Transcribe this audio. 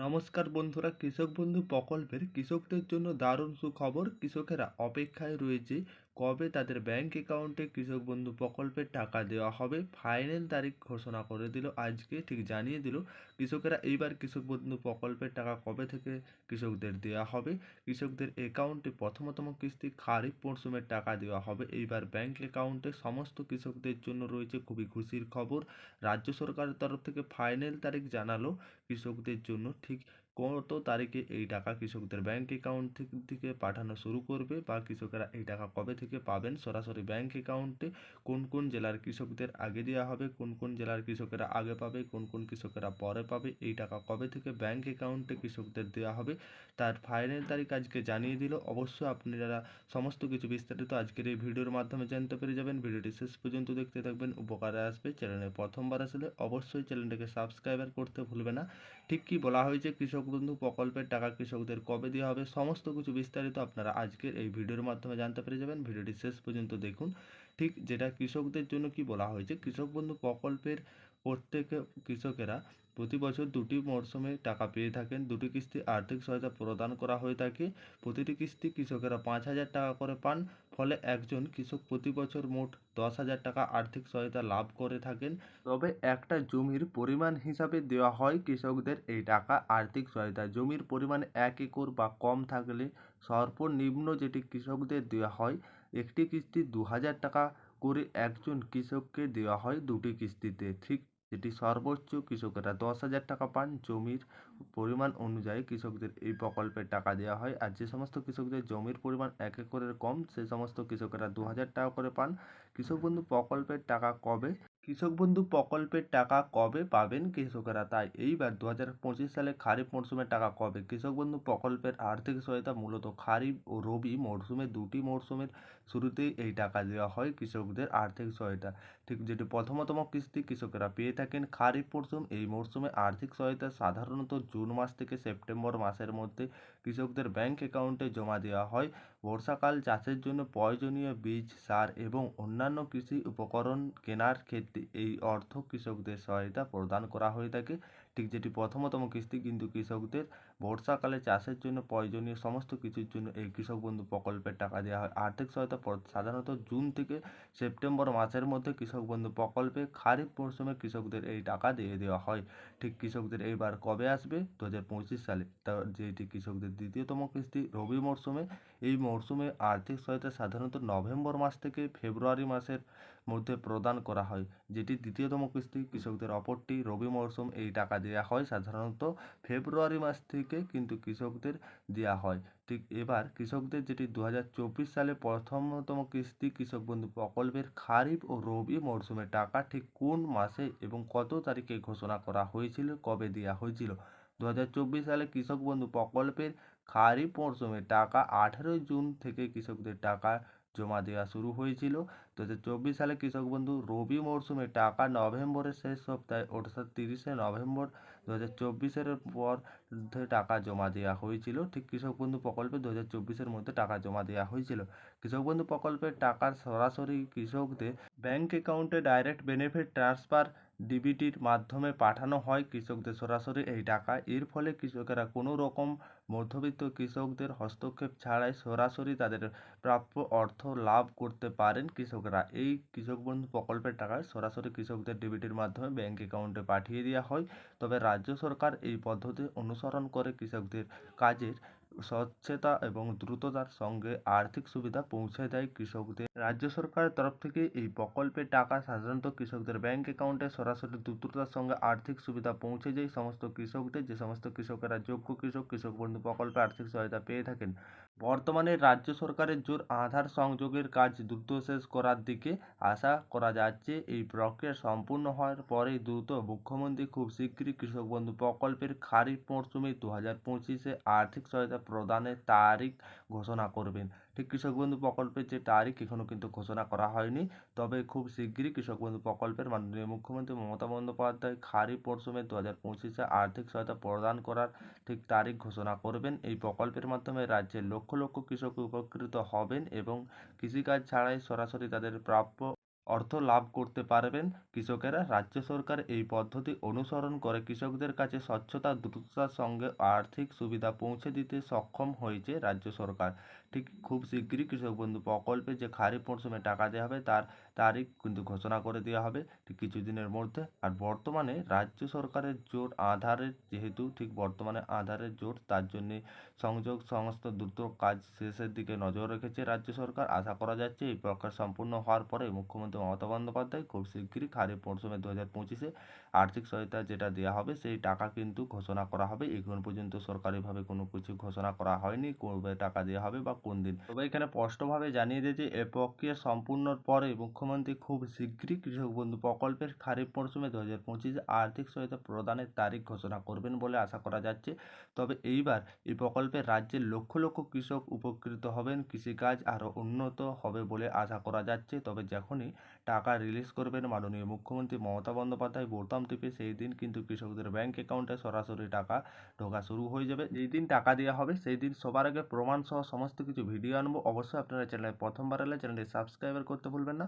নমস্কার বন্ধুরা কৃষক বন্ধু প্রকল্পের কৃষকদের জন্য দারুণ সুখবর। কৃষকেরা অপেক্ষায় রয়েছে কবে তাদের ব্যাংক অ্যাকাউন্টে কৃষক বন্ধু প্রকল্পের টাকা দেওয়া হবে ফাইনাল তারিখ ঘোষণা করে দিল, আজকে ঠিক জানিয়ে দিল। কৃষকেরা এইবার কৃষক বন্ধু প্রকল্পের টাকা কবে থেকে কৃষকদের দেওয়া হবে? কৃষকদের অ্যাকাউন্টে প্রথমতম কিস্তি খারিফ মরশুমের টাকা দেওয়া হবে। এইবার ব্যাংক অ্যাকাউন্টে সমস্ত কৃষকদের জন্য রয়েছে খুবই খুশির খবর। রাজ্য সরকারের তরফ থেকে ফাইনাল তারিখ জানালো। কৃষকদের জন্য ঠিক কত তারিখে এই টাকা কৃষকদের ব্যাংক অ্যাকাউন্ট থেকে পাঠানো শুরু করবে বা কৃষকেরা এই টাকা কবে থেকে পাবেন সরাসরি ব্যাংক অ্যাকাউন্টে কোন কোন জেলার কৃষকদের আগে দেওয়া হবে, কোন কোন জেলার কৃষকেরা আগে পাবে, কোন কোন কৃষকেরা পরে পাবে, এই টাকা কবে থেকে ব্যাংক অ্যাকাউন্টে কৃষকদের দেওয়া হবে তার ফাইনাল তারিখ আজকে জানিয়ে দিল। অবশ্যই আপনারা সমস্ত কিছু বিস্তারিত আজকের এই ভিডিওর মাধ্যমে জানতে পেরে যাবেন। ভিডিওটি শেষ পর্যন্ত দেখতে থাকবেন, উপকারে আসবে চ্যানেলে প্রথমবার আসলে অবশ্যই চ্যানেলটাকে সাবস্ক্রাইবার করতে ভুলবে না। ঠিক কী বলা হয়েছে, কৃষক বন্ধু প্রকল্পের টাকা কৃষকদের কবে দেওয়া হবে, সমস্ত কিছু বিস্তারিত আপনারা আজকের এই ভিডিওর মাধ্যমে জানতে পেরে যাবেন। ভিডিওটি শেষ পর্যন্ত দেখুন। ঠিক যেটা কৃষকদের জন্য কি বলা হয়েছে, কৃষক বন্ধু প্রকল্পের প্রত্যেক কৃষকেরা প্রতি বছর দুটি মরশুমে টাকা পেয়ে থাকেন। দুটি কিস্তি আর্থিক সহায়তা প্রদান করা হয়ে থাকে। প্রতিটি কিস্তি কৃষকেরা পাঁচ হাজার টাকা করে পান, ফলে একজন কৃষক প্রতি বছর মোট দশ হাজার টাকা আর্থিক সহায়তা লাভ করে থাকেন। তবে একটা জমির পরিমাণ হিসাবে দেওয়া হয় কৃষকদের, এই টাকা আর্থিক সহায়তা। জমির পরিমাণ এক একর বা কম থাকলে সর্বনিম্ন যেটি কৃষকদের দেওয়া হয় একটি কিস্তি দু হাজার টাকা করে একজন কৃষককে দেওয়া হয় দুটি কিস্তিতে। ঠিক যেটি সর্বোচ্চ কৃষকেরা দশ হাজার টাকা পান। জমির পরিমাণ অনুযায়ী কৃষকদের এই প্রকল্পের টাকা দেওয়া হয় আর যে সমস্ত কৃষকদের জমির পরিমাণ এক একরের কম, সে সমস্ত কৃষকেরা দু হাজার টাকা করে পান। কৃষক বন্ধু, প্রকল্পের টাকা কবে কৃষক বন্ধু প্রকল্পের টাকা কবে পাবেন কৃষকেরা? তাই এইবার দু হাজার পঁচিশ সালে খারিফ মরশুমের টাকা কবে? কৃষক বন্ধু প্রকল্পের আর্থিক সহায়তা মূলত খারিফ ও রবি মরশুমে দুটি মরশুমের শুরুতেই এই টাকা দেওয়া হয় কৃষকদের আর্থিক সহায়তা। ঠিক যেটি প্রথমতম কিস্তি কৃষকেরা পেয়ে থাকেন খারিফ মরশুম। এই মরশুমে আর্থিক সহায়তা সাধারণত জুন মাস থেকে সেপ্টেম্বর মাসের মধ্যে কৃষকদের ব্যাংক অ্যাকাউন্টে জমা দেওয়া হয়। বর্ষাকাল, চাষের জন্য প্রয়োজনীয় বীজ, সার এবং অন্যান্য কৃষি উপকরণ কেনার ক্ষেত্রে এই অর্থ কৃষকদের সহায়তা প্রদান করা হয়ে থাকে। ঠিক যেটি প্রথমতম কিস্তি কিন্তু কৃষকদের বর্ষাকালে চাষের জন্য প্রয়োজনীয় সমস্ত কিছুর জন্য এই কৃষক বন্ধু প্রকল্পের টাকা দেওয়া হয়। আর্থিক সহায়তা সাধারণত জুন থেকে সেপ্টেম্বর মাসের মধ্যে কৃষক বন্ধু প্রকল্পে খারিফ মরশুমে কৃষকদের এই টাকা দিয়ে দেওয়া হয়। ঠিক কৃষকদের এইবার কবে আসবে? দু হাজার পঁচিশ সালে। তা যেটি কৃষকদের দ্বিতীয়তম কিস্তি রবি মরশুমে। এই মরশুমে আর্থিক সহায়তা সাধারণত নভেম্বর মাস থেকে ফেব্রুয়ারি মাসের মধ্যে প্রদান করা হয়। যেটি দ্বিতীয়তম কিস্তি কৃষকদের অপরটি রবি মরশুম এই টাকা দেওয়া হয় সাধারণত ফেব্রুয়ারি মাস থেকে কিন্তু কৃষকদের দেওয়া হয়। ঠিক এবার কৃষকদের যেটি দু হাজার চব্বিশ সালে প্রথমতম কিস্তি কৃষক বন্ধু প্রকল্পের খারিফ ও রবি মরশুমে টাকা ঠিক কোন মাসে এবং কত তারিখে ঘোষণা করা হয়েছিল, কবে দেওয়া হয়েছিল? দু হাজার চব্বিশ সালে কৃষক বন্ধু প্রকল্পের খারিফ মরশুমে টাকা আঠেরোই জুন থেকে কৃষকদের টাকা জমা দেওয়া শুরু হয়েছিল। দু হাজার চব্বিশ সালে কৃষক বন্ধু রবি মরশুমে টাকা নভেম্বরের শেষ সপ্তাহে অর্থাৎ তিরিশে নভেম্বর দু হাজার চব্বিশের পর টাকা জমা দেওয়া হয়েছিল। ঠিক কৃষক বন্ধু প্রকল্পে দু হাজার চব্বিশের মধ্যে টাকা জমা দেওয়া হয়েছিল। কৃষক বন্ধু প্রকল্পের টাকা সরাসরি কৃষকদের ব্যাংক অ্যাকাউন্টে ডাইরেক্ট বেনিফিট ট্রান্সফার ডিবিটির মাধ্যমে পাঠানো হয় কৃষকদের সরাসরি এই টাকা। এর ফলে কৃষকেরা কোনো রকম মধ্যবিত্ত কৃষকদের হস্তক্ষেপ ছাড়াই সরাসরি তাদের প্রাপ্য অর্থ লাভ করতে পারেন কৃষকরা। এই কৃষক বন্ধু প্রকল্পের টাকা সরাসরি কৃষকদের ডিবিটির মাধ্যমে ব্যাংক অ্যাকাউন্টে পাঠিয়ে দেওয়া হয়। তবে রাজ্য সরকার এই পদ্ধতি অনুসরণ করে কৃষকদের কাজের স্বচ্ছতা এবং দ্রুততার সঙ্গে আর্থিক সুবিধা পৌঁছে দেয় কৃষকদের। রাজ্য সরকারের তরফ থেকে এই প্রকল্পের টাকা সাধারণত কৃষকদের ব্যাংক অ্যাকাউন্টে সরাসরি দ্রুততার সঙ্গে আর্থিক সুবিধা পৌঁছে যায়। সমস্ত কৃষকদের, যে সমস্ত কৃষকেরা যোগ্য কৃষক কৃষক বন্ধু প্রকল্পে আর্থিক সহায়তা পেয়ে থাকেন বর্তমানে রাজ্য সরকারের জোর আধার সংযোগের কাজ দ্রুত শেষ করার দিকে আশা করা যাচ্ছে। এই প্রক্রিয়া সম্পূর্ণ হওয়ার পরেই দ্রুত মুখ্যমন্ত্রী খুব শীঘ্রই কৃষক বন্ধু প্রকল্পের খারিফ মরশুমে দু হাজার পঁচিশে আর্থিক সহায়তা প্রদানের তারিখ ঘোষণা করবেন। কৃষক বন্ধু প্রকল্পের যে তারিখ এখনও কিন্তু ঘোষণা করা হয়নি। তবে খুব শীঘ্রই কৃষক বন্ধু প্রকল্পের মাননীয় মুখ্যমন্ত্রী মমতা বন্দ্যোপাধ্যায় খারিফ মরশুমে দু হাজার পঁচিশে আর্থিক সহায়তা প্রদান করার ঠিক তারিখ ঘোষণা করবেন। এই প্রকল্পের মাধ্যমে রাজ্যের লক্ষ লক্ষ কৃষক উপকৃত হবেন এবং কৃষিকাজ ছাড়াই সরাসরি তাদের প্রাপ্য অর্থ লাভ করতে পারবেন। কৃষকেরা, রাজ্য সরকার এই পদ্ধতি অনুসরণ করে কৃষকদের কাছে স্বচ্ছতা, দ্রুততার সঙ্গে আর্থিক সুবিধা পৌঁছে দিতে সক্ষম হয়েছে রাজ্য সরকার। ঠিক খুব শিগগিরই কৃষক বন্ধু প্রকল্পে যে খারিফ মরশুমে টাকা দেওয়া হবে, তার তারিখ কিন্তু ঘোষণা করে দেওয়া হবে ঠিক কিছুদিনের মধ্যে। আর বর্তমানে রাজ্য সরকারের জোর আধারের, যেহেতু ঠিক বর্তমানে আধারের জোর, তার জন্যে সংযোগ সমস্ত দ্রুত কাজ শেষের দিকে নজর রেখেছে রাজ্য সরকার। আশা করা যাচ্ছে এই প্রকার সম্পূর্ণ হওয়ার পরে মুখ্যমন্ত্রী মমতা বন্দ্যোপাধ্যায় খুব শিগগিরই খারিফ মরশুমে দু হাজার পঁচিশে আর্থিক সহায়তা যেটা দেওয়া হবে সেই টাকা কিন্তু ঘোষণা করা হবে। এখন পর্যন্ত সরকারিভাবে কোনো কিছু ঘোষণা করা হয়নি, কবে টাকা দেওয়া হবে বা কোন দিন। তবে এখানে স্পষ্টভাবে জানিয়ে দিয়েছে এ প্রক্রিয়া সম্পূর্ণর পরে মুখ্যমন্ত্রী খুব শিগগিরই কৃষক বন্ধু প্রকল্পের খারিফ মরশুমে দু হাজার পঁচিশে আর্থিক সহায়তা প্রদানের তারিখ ঘোষণা করবেন বলে আশা করা যাচ্ছে। তবে এইবার এই প্রকল্পে রাজ্যের লক্ষ লক্ষ কৃষক উপকৃত হবেন, কৃষিকাজ আরও উন্নত হবে বলে আশা করা যাচ্ছে। তবে যখনই টাকা রিলিজ করবেন। মাননীয় মুখ্যমন্ত্রী মমতা বন্দ্যোপাধ্যায় বোতাম টিপে সেই দিন কিন্তু কৃষকদের ব্যাংক অ্যাকাউন্টে সরাসরি টাকা ঢোকা শুরু হয়ে যাবে। যেই দিন টাকা দেওয়া হবে, সেই দিন সবার আগে প্রমাণ সহ সমস্ত কিছু ভিডিও আনব। অবশ্যই আপনারা চ্যানেলে প্রথমবার এলে চ্যানেলটি সাবস্ক্রাইবার করতে ভুলবেন না।